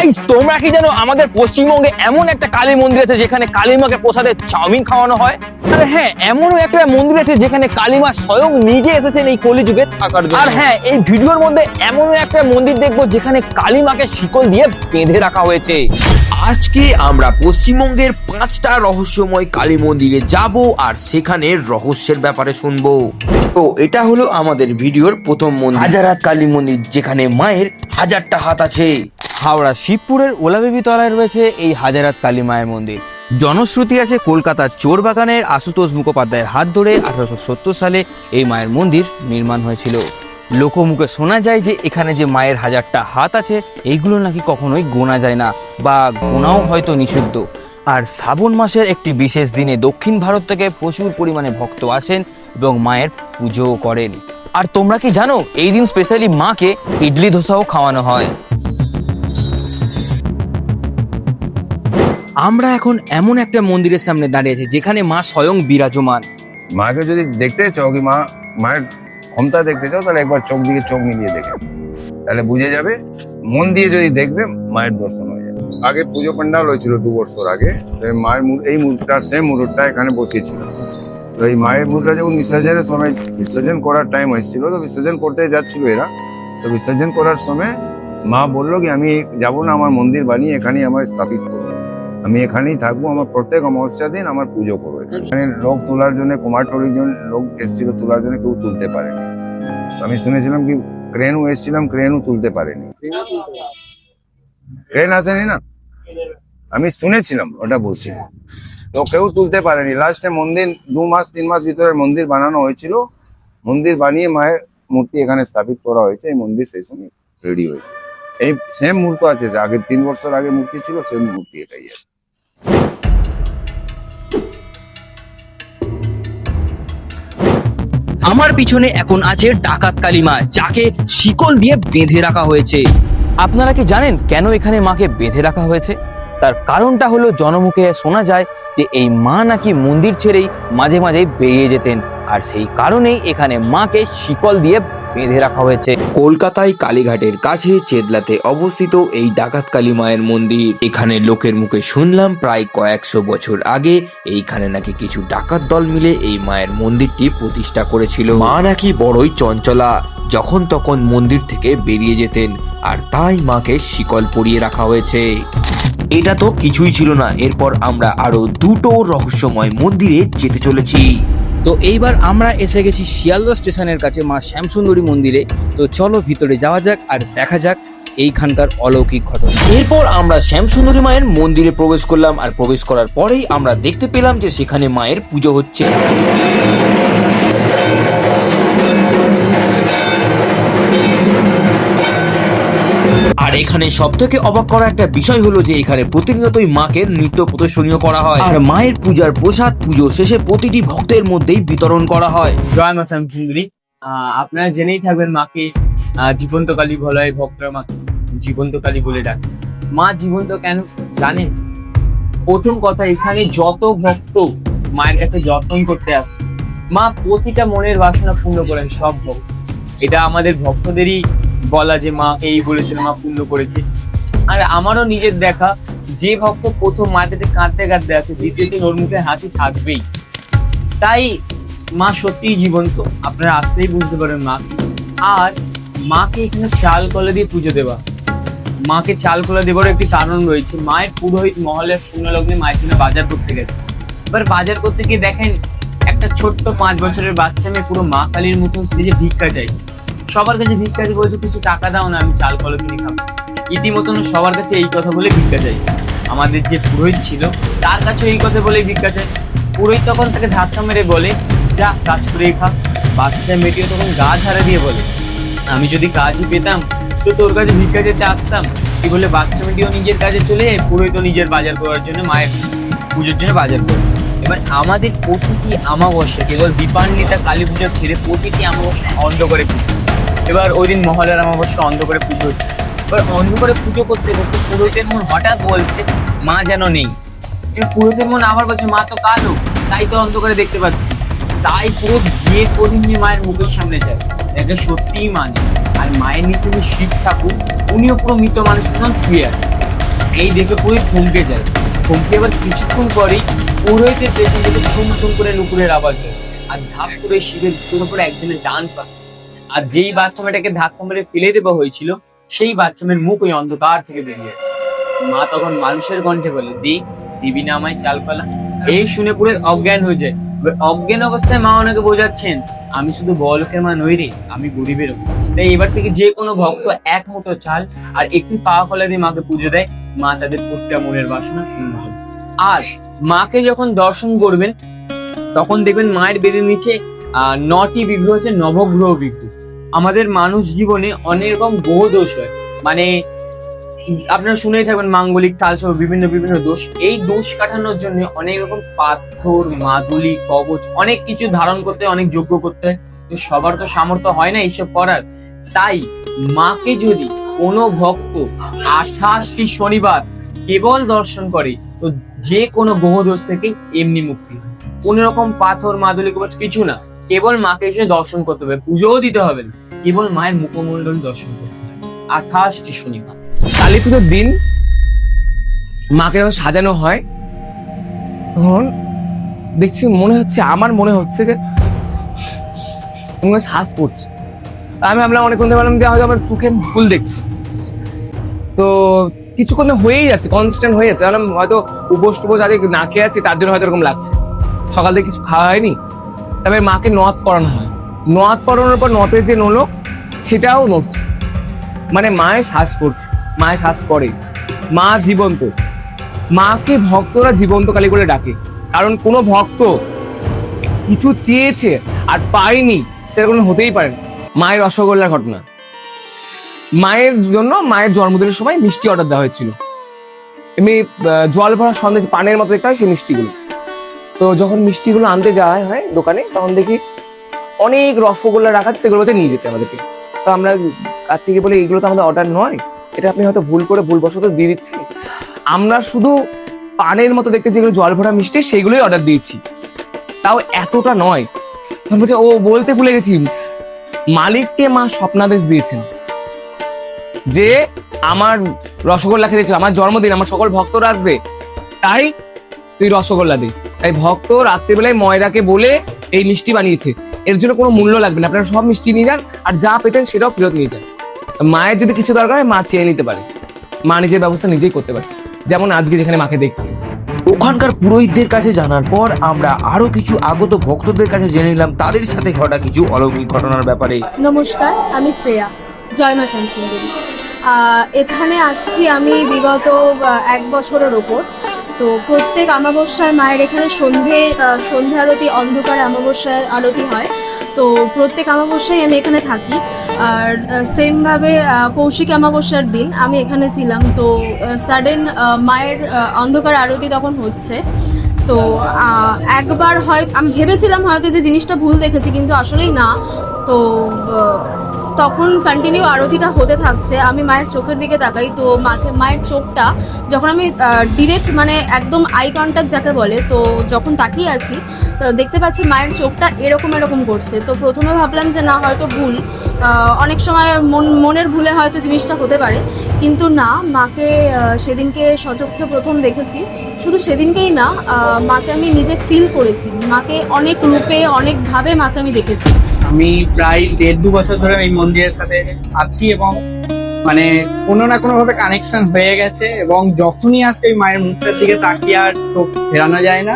Guys তোমরা কি জানো আমাদের পশ্চিমবঙ্গে এমন একটা কালী মন্দির আছে যেখানে কালীমাকে প্রসাদে চাউমিন খাওয়ানো হয়? আর হ্যাঁ এমনও একটা মন্দির আছে যেখানে কালীমা স্বয়ং নিজে এসেছেন এই কলিযুগে থাকার আর হ্যাঁ এই ভিডিওর মধ্যে এমনও একটা মন্দির দেখব যেখানে কালীমাকে শিকল দিয়ে বেঁধে রাখা হয়েছে। আজকে আমরা পশ্চিমবঙ্গের পাঁচটা রহস্যময় কালী মন্দিরে যাব আর সেখানে রহস্যের ব্যাপারে শুনব। তো এটা হলো আমাদের ভিডিওর প্রথম মন্দির। হাজারাত কালী মন্দির যেখানে মায়ের হাজারটা হাত আছে। হাওড়া শিবপুরের ওলাবেবি তলায় রয়েছে এই হাজারাত কালী মায়ের মন্দির। জনশ্রুতি আছে কলকাতার চোর বাগানের আশুতোষ মুখোপাধ্যায়ের হাত ধরে আঠারোশো সত্তর সালে এই মায়ের মন্দির নির্মাণ হয়েছিল। লোকমুখে শোনা যায় যে এখানে যে মায়ের হাজারটা হাত আছে, এইগুলো নাকি কখনোই গোনা যায় না বা গোনাও হয়তো নিষিদ্ধ। আর শ্রাবণ মাসের একটি বিশেষ দিনে দক্ষিণ ভারত থেকে প্রচুর পরিমাণে ভক্ত আসেন এবং মায়ের পুজোও করেন। আর তোমরা কি জানো, এই দিন স্পেশালি মাকে ইডলি ধোসাও খাওয়ানো হয়। আমরা এখন এমন একটা মন্দিরের সামনে দাঁড়িয়ে আছি, যেখানে মা স্বয়ং বিরাজমান। মাকে যদি দেখতে চাও কি মা, মায়ের ক্ষমতা দেখতে চাও, তাহলে একবার চোখ দিকে চোখ মিলিয়ে দেখে তাহলে বুঝে যাবে, মন দিয়ে যদি দেখবে, মায়ের দর্শন হয়ে যাবে। আগে পুজো প্যান্ডাল হয়েছিল দু বছর আগে মায়ের এই মুরটা সেম মুরুটটা এখানে বসিয়েছিল। তো এই মায়ের মুরটা যখন বিসর্জনের সময়, বিসর্জন করার টাইম হয়েছিল তো বিসর্জন করতে যাচ্ছিল এরা। তো বিসর্জন করার সময় মা বলল কি, আমি যাব না, আমার মন্দির বানিয়ে এখানেই আমার স্থাপিত আমি এখানেই থাকব, আমার প্রত্যেক অমাবস্যা দিন আমার পুজো করব এখানে। লোক তোলার জন্য কুমারটলির জন্য, লোক এসেছিল তোলার জন্য কেউ তুলতে পারেনি। আমি শুনেছিলাম কি, ক্রেনও এসেছিলাম, ক্রেনও তুলতে পারেনি। ক্রেন আসেনি না? আমি শুনেছিলাম, ওটা বলছি। তো কেউ তুলতে পারেনি। লাস্টে মন্দির, দু মাস, তিন মাস ভিতরে মন্দির বানানো হয়েছিল। মন্দির বানিয়ে মায়ের মূর্তি এখানে স্থাপিত করা হয়েছে, এই মন্দির সেই সময় রেডি হয়েছে। এই সেম মূর্তি আছে, যে আগে তিন বছর আগে মূর্তি ছিল সেম মূর্তি এটাই আছে। আমার পিছনে এখন আছে ডাকাত কালিমা, যাকে শিকল দিয়ে বেঁধে রাখা হয়েছে। আপনারা কি জানেন কেন এখানে মাকে বেঁধে রাখা হয়েছে? তার কারণটা হলো জনমুখে শোনা যায় যে এই মা নাকি মন্দির ছেড়েই মাঝে মাঝে বেরিয়ে যেতেন, আর সেই কারণেই এখানে মাকে শিকল দিয়ে বেঁধে রাখা হয়েছে। কলকাতায় কালীঘাটের কাছে চেদলাতে অবস্থিত এই ডাকাত কালী মায়ের মন্দির। এখানে লোকের মুখে শুনলাম প্রায় কয়েকশো বছর আগে এইখানে নাকি কিছু ডাকাত দল মিলে এই মায়ের মন্দিরটি প্রতিষ্ঠা করেছিল। মা নাকি বড়ই চঞ্চলা, যখন তখন মন্দির থেকে বেরিয়ে যেতেন আর তাই মাকে শিকল পরিয়ে রাখা হয়েছে। এটা তো কিছুই ছিল না। এরপর আমরা আরও দুটো রহস্যময় মন্দিরে যেতে চলেছি। তো এইবার আমরা এসে গেছি শিয়ালদা স্টেশনের কাছে মা শ্যামসুন্দরী মন্দিরে। তো চলো ভিতরে যাওয়া যাক আর দেখা যাক এইখানকার অলৌকিক ঘটনা। এরপর আমরা শ্যামসুন্দরী মায়ের মন্দিরে প্রবেশ করলাম আর প্রবেশ করার পরেই আমরা দেখতে পেলাম যে সেখানে মায়ের পুজো হচ্ছে। আর এখানে সব থেকে অবাক করা একটা বিষয় হলো যে এখানে প্রতিনিয়তই মাকে নৃত্য প্রদর্শনীয় করা হয়। আর মায়ের পূজার প্রসাদ পুজো শেষে প্রতিটি ভক্তের মধ্যেই বিতরণ করা হয়। আপনারা জেনেই থাকবেন মাকে আহ, জীবন্ত কালী বলা হয় ভক্তরা মাকে জীবন্ত কালী বলে ডাকে। মা জীবন্ত কেন জানেন প্রথম কথা এখানে যত ভক্ত মায়ের কাছে যত্ন করতে আসে মা প্রতিটা মনের বাসনা পূর্ণ করেন সব ভক্ত। এটা আমাদের ভক্তদেরই বলা যে মা, এই বলেছিল মা পূর্ণ করেছে। আর আমারও নিজের দেখা, যে ভক্ত প্রথম মাটিতে কাঁদতে কাঁদতে আসে দ্বিতীয় দিন ওর মুখে হাসি থাকবেই। তাই মা সত্যিই জীবন্ত, আপনারা আসলেই বুঝতে পারেন মা। আর মাকে এখানে চাল কলা দিয়ে পুজো দেওয়া। মাকে চাল কলা দেওয়ার একটি কারণ রয়েছে, মায়ের পুরোহিত মহলের শূন্যলগ্নে মায়ের জন্য বাজার করতে গেছে। এবার বাজার করতে গিয়ে দেখেন, একটা ছোট্ট পাঁচ বছরের বাচ্চা মেয়ে পুরো মা কালীর মতন সেজে ভিক্ষা চাইছে। সবার কাছে ভিক্ষা দিয়ে বলছে, কিছু টাকা দাও না, আমি চাল কলা কিনে খাব। ইতিমতন সবার কাছে এই কথা বলে ভিক্ষা চাইছে। আমাদের যে পুরোহিত ছিল, তার কাছে এই কথা বলে ভিক্ষা চাই। পুরোহিত তখন তাকে ধাক্কা মেরে বলে, যা, কাজ করে খা। বাচ্চা মেয়েটিও তখন গা ঝাড়া দিয়ে বলে, আমি যদি কাজই পেতাম, তো তোর কাছে ভিক্ষা যেতে আসতাম। কি বলে, বাচ্চা মেয়েটিও নিজের কাজে চলে পুরোহিত নিজের বাজার করার জন্য, মায়ের পুজোর জন্য বাজার করে। এবার আমাদের প্রতিটি আমাবস্যা কেবল দীপান্বিতা, কালী পুজো ছেড়ে প্রতিটি আমাবস্যা অন্ধ করে পুজো এবার ওই দিন মহলের আমাবস্যা অন্ধ করে পুজো হচ্ছে। এবার অন্ধ করে পুজো করতে করতে পুরোহিতের মন হঠাৎ বলছে, মা যেন নেই। পুরোহিতের মন আবার বলছে, মা তো কালো, তাই তো অন্ধ করে দেখতে পাচ্ছি। তাই পুরো বিয়ের প্রদীপ নিয়ে মায়ের মুখের সামনে যায়, দেখে সত্যিই মানে আর মায়ের নিচে যে শিব ঠাকুর, উনিও পুরো মৃত মানুষের মতন শুয়ে আছে। এই দেখে পুরোই থমকে যায়। থমকে এবার কিছুক্ষণ পরেই পুরোহিতের পেছন থেকে ছুম করে নুপুরের আওয়াজ হয়। আর ধাপ করে শিবের উপরে একজনের ডান পা আর যেই বাচ্চা মেয়েটাকে ধাক্কা মেরে ফেলে দেওয়া হয়েছিল সেই বাচ্চা মেয়ের মুখ ওই অন্ধকার থেকে বেরিয়ে আসে। মা তখন মানুষের কণ্ঠে বলে দি দিবি না আমায় চাল চালপালা? এই শুনে পুরো অজ্ঞান হয়ে যায়। অজ্ঞান অবস্থায় মা ওনাকে বোঝাচ্ছেন আমি শুধু বড়লোকের মা নই রে আমি গরিবের তাই এবার থেকে যে কোনো ভক্ত এক মুঠো চাল আর একটি পাওয়া কলা দিয়ে মাকে পুজো দেয়। মা তাদের প্রত্যেক মনের বাসনা পূর্ণ হবে আর মাকে যখন দর্শন করবেন তখন দেখবেন মায়ের বেদের নিচে আহ, নটি বিগ্রহ হচ্ছে নবগ্রহ বিগ্রহ। আমাদের মানুষ জীবনে অনেক রকম গ্রহ দোষ হয়। মানে আপনারা শুনেই থাকবেন মাঙ্গলিক তালসহ বিভিন্ন বিভিন্ন দোষ। এই দোষ কাটানোর জন্য অনেক রকম পাথর, মাদুলি, কবচ, অনেক কিছু ধারণ করতে, অনেক যোগ্য করতে হয়। তো সবার তো সামর্থ্য হয় না এইসব করার। তাই মাকে যদি কোনো ভক্ত আঠাশটি শনিবার কেবল দর্শন করে, তো যে কোনো গ্রহ দোষ থেকে এমনি মুক্তি হয়। কোনো রকম পাথর, মাদুলি, কবচ কিছু না। কেবল মাকে এসে দর্শন করতে হবে, পুজোও দিতে হবে না, কেবল মায়ের মুখমণ্ডল দর্শন করতে হবে। আঠাশটি শনিবার কালী পুজোর দিন মাকে যখন সাজানো হয়, তখন দেখছি মনে হচ্ছে, আমার মনে হচ্ছে যে শ্বাস পড়ছে আমি ভাবলাম, অনেকক্ষণ ভাবলাম যে হয়তো আমার চোখে ভুল দেখছি। তো কিছুক্ষণ হয়েই যাচ্ছে কনস্ট্যান্ট হয়ে যাচ্ছে। ভাবলাম, হয়তো উপোস টুপোস আজকে না খেয়ে আছি, তার জন্য হয়তো এরকম লাগছে। সকাল থেকে কিছু খাওয়া হয়নি। তারপরে মাকে নথ করানো হয়। নথ করানোর পর নথের যে নোলক, সেটাও নড়ছে। মানে মায়ের শ্বাস পড়ছে, মায়ের শ্বাস পড়ে। মা জীবন্ত। মাকে ভক্তরা জীবন্ত কালী বলে ডাকে। কারণ কোনো ভক্ত কিছু চেয়েছে আর পায়নি সেটা কোনো হতেই পারে। মায়ের রসগোল্লার ঘটনা। মায়ের জন্য, মায়ের জন্মদিনের সময় মিষ্টি অর্ডার দেওয়া হয়েছিল। এমনি জল ভরা সন্দেশ পানের মতো দেখতে হয় সেই মিষ্টিগুলো। তো যখন মিষ্টিগুলো আনতে যাওয়া হয় দোকানে তখন দেখি অনেক রসগোল্লা রাখা আছে, সেগুলো হচ্ছে নিয়ে যেতে আমাদেরকে। তো আমরা কাছে গিয়ে বলি এগুলো তো আমাদের অর্ডার নয়। এটা আপনি হয়তো ভুল করে ভুলবশত দিয়ে দিচ্ছেন আমরা শুধু পানের মতো দেখতে যেগুলো জল ভরা মিষ্টি সেগুলোই অর্ডার দিয়েছি। তাও এতটা নয়। তখন বলছে ও বলতে ভুলে গেছি। মালিককে মা স্বপ্নাদেশ দিয়েছেন। যে আমার রসগোল্লা খেতে আমার জন্মদিন আমার সকল ভক্তরা আসবে তাই তুই রসগোল্লা দে। তাই ভক্ত রাত্রিবেলায় ময়রাকে বলে এই মিষ্টি বানিয়েছে। এর জন্য কোনো মূল্য লাগবে না। আপনারা সব মিষ্টি নিয়ে যান আর যা পেতেন সেটাও ফেরত নিয়ে যান। মায়ের যদি কিছু দরকার হয় মা চেয়ে নিতে পারে। মা নিজের ব্যবস্থা নিজেই করতে পারে। যেমন আজকে যেখানে মাকে দেখছি। ওখানকার পুরোহিতদের কাছে জানার পর আমরা আরও কিছু আগত ভক্তদের কাছে জেনে নিলাম তাদের সাথে ঘটা কিছু অলৌকিক ঘটনার ব্যাপারে। নমস্কার আমি শ্রেয়া জয় মা শ্যামসুন্দরী। এখানে আসছি আমি বিগত এক বছরের ওপর। তো প্রত্যেক অমাবস্যায় মায়ের এখানে সন্ধে সন্ধে আরতি, অন্ধকার অমাবস্যার আরতি হয়। তো প্রত্যেক অমাবস্যায় আমি এখানে থাকি। আর সেমভাবে কৌশিক অমাবস্যার দিন আমি এখানে ছিলাম। তো সাডেন মায়ের অন্ধকার আরতি তখন হচ্ছে। তো একবার হয়, আমি ভেবেছিলাম হয়তো যে জিনিসটা ভুল দেখেছি, কিন্তু আসলেই না। তো তখন কন্টিনিউ আরতিটা হতে থাকছে। আমি মায়ের চোখের দিকে তাকাই। তো মাকে, মায়ের চোখটা যখন আমি ডিরেক্ট মানে একদম আই কন্ট্যাক্ট যাকে বলে, তো যখন তাকিয়ে আছি দেখতে পাচ্ছি মায়ের চোখটা এরকম এরকম করছে। তো প্রথমে ভাবলাম যে না, হয়তো ভুল। অনেক সময় মন, মনের ভুলে হয়তো জিনিসটা হতে পারে, কিন্তু না, মাকে সেদিনকে সচক্ষে প্রথম দেখেছি। শুধু সেদিনকেই না মাকে আমি নিজে ফিল করেছি। মাকে অনেক রূপে, অনেকভাবে মাকে আমি দেখেছি। আমি প্রায় দেড় দু বছর ধরে এই মন্দিরের সাথে আছি এবং মানে কোনো না কোনো ভাবে কানেকশন হয়ে গেছে এবং যখনই আসে এই মায়ের মুখটার দিকে তাকিয়ে আর চোখ ফেরানো যায় না।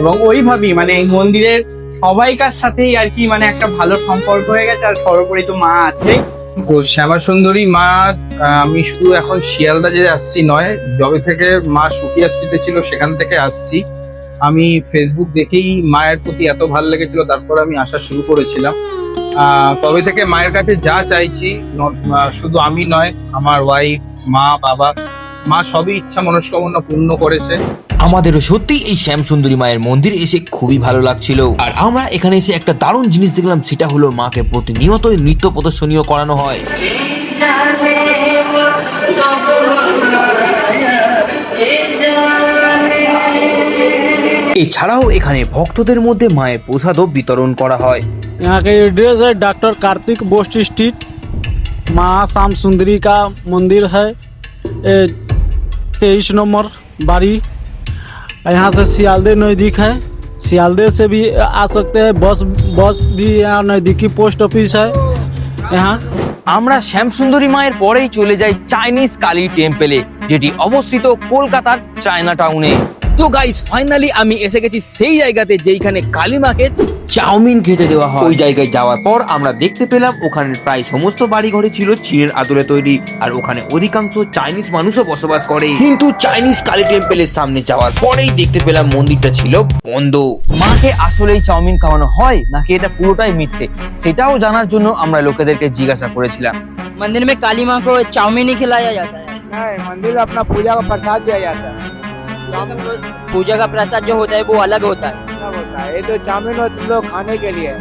এবং ওইভাবেই মানে এই মন্দিরের সবাইকার সাথেই আর কি মানে একটা ভালো সম্পর্ক হয়ে গেছে, আর সর্বোপরি তো মা আছে শ্যামা সুন্দরী মা আমি শুধু এখন শিয়ালদা যে আসছি নয়, যবে থেকে মা সুকিয়া স্ট্রিটে ছিল সেখান থেকে আসছি। আমি ফেসবুক দেখেই মায়ের প্রতি এত ভালো লেগেছিল, তারপর আমি আসা শুরু করেছিলাম। তবে থেকে মায়ের কাছে যা চাইছি শুধু আমি নয়, আমার ওয়াইফ মা, বাবা, মা সবই ইচ্ছা মনস্কামনা পূর্ণ করেছে। আমাদেরও সত্যি এই শ্যামসুন্দরী মায়ের মন্দির এসে খুবই ভালো লাগছিল আর আমরা এখানে এসে একটা দারুণ জিনিস দেখলাম সেটা হলো মাকে প্রতিনিয়তই নৃত্য প্রদর্শনীয় করানো হয় এছাড়াও এখানে ভক্তদের মধ্যে মায়ের প্রসাদও বিতরণ করা হয় यहाँ का एड्रेस है डॉक्टर कार्तिक बोस्ट स्ट्रीट माँ श्याम सुंदरी का मंदिर है ए, तेईस नंबर बारी यहाँ से सियालदे नज़दीक है सियालदे से भी आ सकते हैं बस बस भी यहाँ नज़दीकी पोस्ट ऑफिस है यहाँ আমরা শ্যামসুন্দরী মায়ের পরেই চলে যাই চাইনিজ কালী টেম্পলে যেটি অবস্থিত কলকাতার চায়না টাউনে তো গাইস ফাইনালি আমি এসে গেছি সেই জায়গাতে যেইখানে কালী মাকে চাউমিন খেতে দেওয়া হয় ওই জায়গায় যাওয়ার পর আমরা দেখতে পেলাম ওখানে প্রায় সমস্ত বাড়ি ঘরে ছিল চীনের আদলে তৈরি আর ওখানে অধিকাংশ চাইনিজ মানুষও বসবাস করে কিন্তু চাইনিজ কালী টেম্পলের সামনে যাওয়ার পরেই দেখতে পেলাম মন্দিরটা ছিল বন্ধ মাকে আসলেই চাউমিন খাওয়ানো হয় নাকি এটা পুরোটাই মিথ্যে সেটাও জানার জন্য আমরা লোকেদেরকে জিজ্ঞাসা করেছিলাম मंदिर में काली माँ को चाउमीन ही खिलाया जाता है नहीं मंदिर में अपना पूजा का प्रसाद दिया जाता है चाउमीन को पूजा का प्रसाद जो होता है वो अलग होता है अलग होता है ये तो चाउमीन और तुम लोग खाने के लिए है।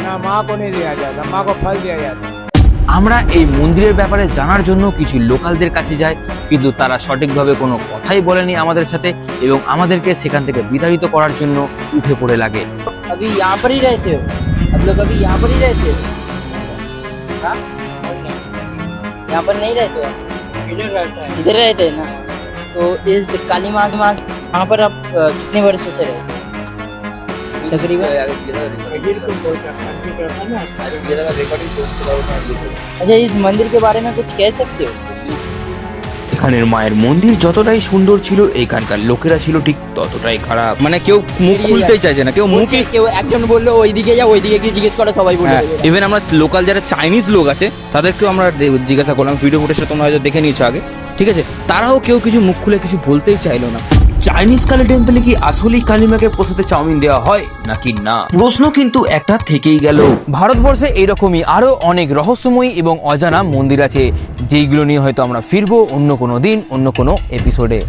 ना माँ को नहीं दिया जाता माँ को फल दिया जाता है আমরা এই মন্দিরের ব্যাপারে জানার জন্য কিছু লোকালদের কাছে যাই কিন্তু তারা সঠিকভাবে কোনো কথাই বলেনি আমাদের সাথে এবং আমাদেরকে সেখান থেকে বিতাড়িত করার জন্য উঠে পড়ে লাগে अभी यहाँ पर ही रहते हो अब लोग अभी यहाँ पर ही रहते हो हाँ? यहाँ पर नहीं रहते हो इधर रहता है इधर रहते हैं ना तो इस काली माँ की माँ यहाँ पर आप अ, कितने वर्षों से रहते हो तकरीबन मंदिर को बोलते हैं मंदिर करता है ना अच्छा इस मंदिर के बारे में कुछ कह सकते हो এখানের মায়ের মন্দির যতটাই সুন্দর ছিল এখানকার লোকেরা ছিল ঠিক ততটাই খারাপ মানে কেউ মুখ খুলতেই চাইছে না কেউ মুখই বলছে কেউ একজন বললো ওইদিকে যা ওইদিকে গিয়ে জিজ্ঞেস করো সবাই বলবে হ্যাঁ ইভেন আমরা লোকাল যারা চাইনিজ লোক আছে তাদেরকেও আমরা দে- জিজ্ঞাসা করলাম ভিডিও ফুটেজটা তোমরা হয়তো দেখে নিয়েছো আগে ঠিক আছে তারাও কেউ কিছু মুখ খুলে কিছু বলতেই চাইলো না চাইনিজ কালী টেম্পলে কি আসলেই কালীমাকে প্রসাদে চাউমিন দেওয়া হয়? নাকি না? প্রশ্ন কিন্তু একটা থেকেই গেল। ভারতবর্ষে এরকমই আরও অনেক রহস্যময়ী এবং অজানা মন্দির আছে, যেইগুলো নিয়ে হয়তো আমরা ফিরবো অন্য কোনো দিন, অন্য কোনো এপিসোডে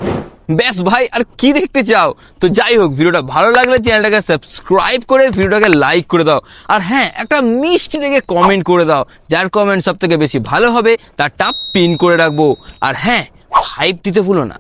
ব্যাস ভাই, আর কি দেখতে চাও? তো যাই হোক, ভিডিওটা ভালো লাগলে চ্যানেলটাকে সাবস্ক্রাইব করে ভিডিওটাকে লাইক করে দাও। আর হ্যাঁ একটা মিষ্টি দেখে কমেন্ট করে দাও, যার কমেন্ট সব থেকে বেশি ভালো হবে তার টাপ পিন করে রাখব। আর হ্যাঁ হাইপ দিতে ভুলো না।